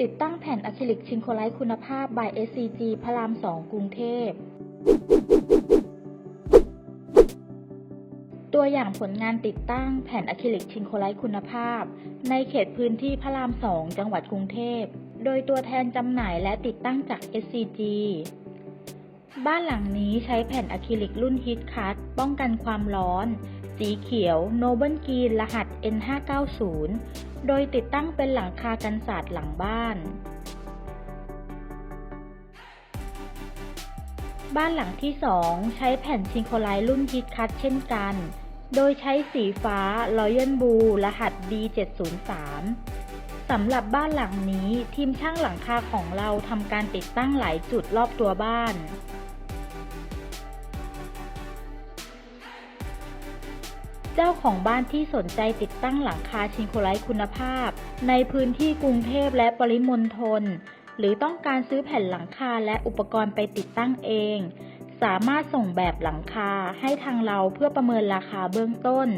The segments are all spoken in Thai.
ติดตั้งแผ่นอะคริลิกชิงโคไลท์คุณภาพ by SCG พระราม 2 กรุงเทพ ตัวอย่างผลงานติดตั้งแผ่นอะคริลิกชิงโคไลท์คุณภาพ ในเขตพื้นที่พระราม 2 จังหวัดกรุงเทพ โดยตัวแทนจำหน่ายและติดตั้งจาก SCG บ้านหลังนี้ใช้แผ่นอะคริลิกรุ่นฮิตคัตป้องกันความร้อน สีเขียว Noble Green รหัส N590 โดยติดตั้งเป็นหลังคากันศาสตร์หลังบ้าน บ้านหลังที่ 2 ใช้แผ่นชิงโคไลรุ่นฮิตคัตเช่นกัน โดยใช้สีฟ้า Royal Blue รหัส D703 สำหรับบ้านหลังนี้ทีมช่างหลังคาของเราทำการติดตั้งหลายจุดรอบตัวบ้าน เจ้าของบ้านที่สนใจติดตั้งหลังคาชิงโคไลท์คุณภาพ ในพื้นที่กรุงเทพและปริมณฑลหรือต้องการซื้อแผ่นหลังคาและอุปกรณ์ไปติดตั้งเอง สามารถส่งแบบหลังคาให้ทางเราเพื่อประเมินราคาเบื้องต้น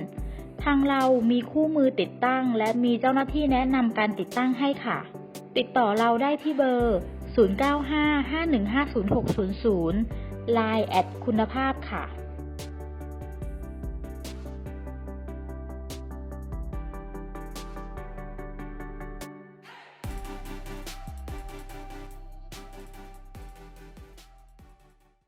ทางเรามีคู่มือติดตั้ง และมีเจ้าหน้าที่แนะนำการติดตั้งให้ค่ะ ติดต่อเราได้ที่เบอร์ 0955150600 Line แอดคุณภาพค่ะ